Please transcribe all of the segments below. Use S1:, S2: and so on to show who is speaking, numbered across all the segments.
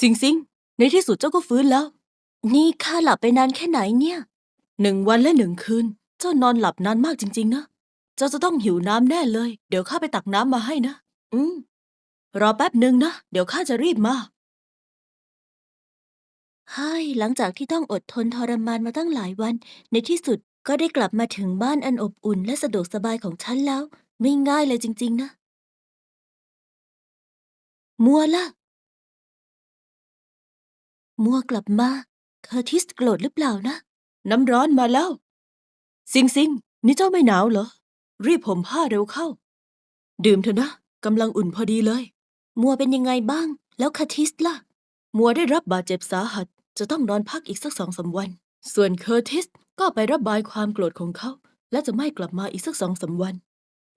S1: สิงสิงในที่สุดเจ้าก็ฟื้นแล้ว นี่ข้าหลับไปนานแค่ไหนเนี่ยหนึ่งวันและหนึ่งคืน เจ้านอนหลับนานมากจริง ๆ นะ เจ้าจะต้องหิวน้ำแน่เลย เดี๋ยวข้าไปตักน้ำมาให้นะ อืม รอแป๊บหนึ่งนะ เดี๋ยวข้าจะรีบมาใช่หลังจากที่ต้องอดทนทรมานมาตั้งหลายวัน ในที่สุดก็ได้กลับมาถึงบ้านอันอบอุ่นและสะดวกสบายของฉันแล้ว ไม่ง่ายเลยจริง ๆ นะ มัวล่ะ มัวกลับมาเคอร์ติสโกรธหรือเปล่านะ น้ำร้อนมาแล้วสิงสิงนี่เจ้าไม่หนาวเหรอ รีบผมผ้าเร็วเข้า ดื่มเถอะนะกำลังอุ่นพอดีเลย มัวเป็นยังไงบ้าง แล้วคาทิสล่ะ มัวได้รับบาดเจ็บสาหัส จะต้องนอนพักอีกสักสองสามวัน ส่วนเคอร์ติสก็ไประบายความโกรธของเขา และจะไม่กลับมาอีกสักสองสามวัน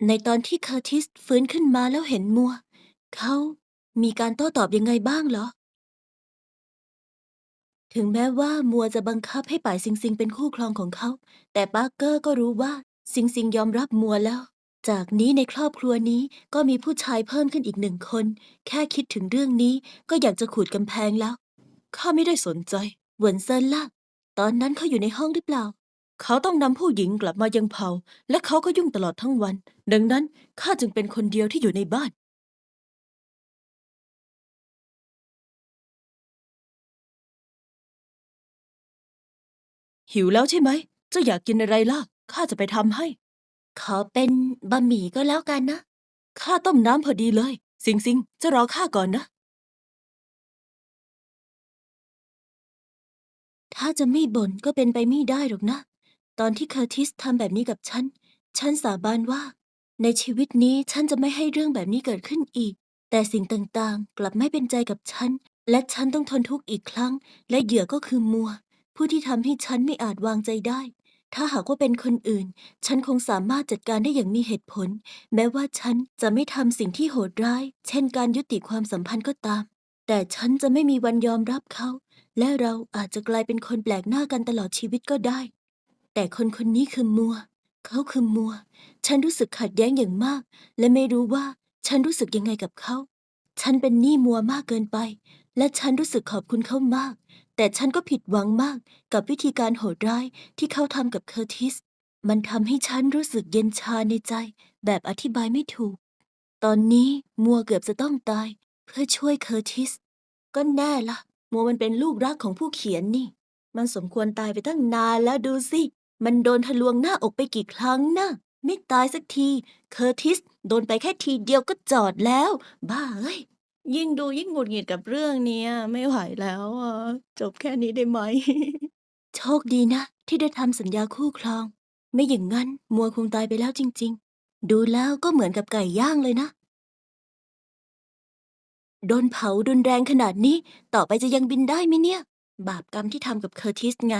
S1: ในตอนที่เคอร์ติสฟื้นขึ้นมาแล้วเห็นมัว เขามีการโต้ตอบยังไงบ้างเหรอ ถึงแม้ว่ามัวจะบังคับให้ป่ายซิงซิงเป็นคู่ครองของเขา แต่ปาร์เกอร์ก็รู้ว่าซิงซิงยอมรับมัวแล้ว จากนี้ในครอบครัวนี้ก็มีผู้ชายเพิ่มขึ้นอีกหนึ่งคน แค่คิดถึงเรื่องนี้ก็อยากจะขูดกำแพงแล้ว ข้าไม่ได้สนใจเหวินเซินล่ะ ตอนนั้นเขาอยู่ในห้องหรือเปล่า เขาต้องนำผู้หญิงกลับมายังเผา และเขาก็ยุ่งตลอดทั้งวัน ดังนั้นข้าจึงเป็นคนเดียวที่อยู่ในบ้าน หิวแล้วใช่ไหมเจ้าอยากกินอะไรล่ะข้าจะไปทำให้ ขอเป็นบะหมี่ก็แล้วกันนะ ข้าต้มน้ำพอดีเลย สิงสิงจะรอข้าก่อนนะ ถ้าจะไม่บ่นก็เป็นไปไม่ได้หรอกนะ ตอนที่เคอร์ติสทำแบบนี้กับฉัน ฉันสาบานว่า ในชีวิตนี้ฉันจะไม่ให้เรื่องแบบนี้เกิดขึ้นอีก แต่สิ่งต่างๆ กลับไม่เป็นใจกับฉัน และฉันต้องทนทุกข์อีกครั้ง และเหยื่อก็คือมัว ผู้ที่ทำให้ฉันไม่อาจวางใจได้ ถ้าหากว่าเป็นคนอื่น ฉันคงสามารถจัดการได้อย่างมีเหตุผล แม้ว่าฉันจะไม่ทำสิ่งที่โหดร้าย เช่นการยุติความสัมพันธ์ก็ตาม แต่ฉันจะไม่มีวันยอมรับเขา และเราอาจจะกลายเป็นคนแปลกหน้ากันตลอดชีวิตก็ได้ แต่คนคนนี้คือมัว เขาคือมัว ฉันรู้สึกขัดแย้งอย่างมาก และไม่รู้ว่าฉันรู้สึกยังไงกับเขา ฉันเป็นหนี้มัวมากเกินไป และฉันรู้สึกขอบคุณเขามาก แต่ฉันก็ผิดหวังมากกับวิธีการโหดร้ายที่เขาทำกับเคอร์ติส มันทำให้ฉันรู้สึกเย็นชาในใจ แบบอธิบายไม่ถูก ตอนนี้มัวเกือบจะต้องตาย เพื่อช่วยเคอร์ติส ก็แน่ละมัวมันเป็นลูกรักของผู้เขียนนี่ มันสมควรตายไปตั้งนานแล้วดูสิ มันโดนทะลวงหน้าอกไปกี่ครั้งนะ ไม่ตายสักที เคอร์ติสโดนไปแค่ทีเดียวก็จอดแล้ว บ้าเอ้ย ยิ่งดูยิ่งหงุดหงิดกับเรื่องเนี้ย ไม่ไหวแล้วอะจบแค่นี้ได้ไหม โชคดีนะ ที่ได้ทำสัญญาคู่ครอง ไม่อย่างนั้นมัวคงตายไปแล้วจริง ๆ ดูแล้วก็เหมือนกับไก่ย่างเลยนะ โดนเผารุนแรงขนาดนี้ ต่อไปจะยังบินได้ไหมเนี่ย บาปกรรมที่ทำกับเคอร์ติสไง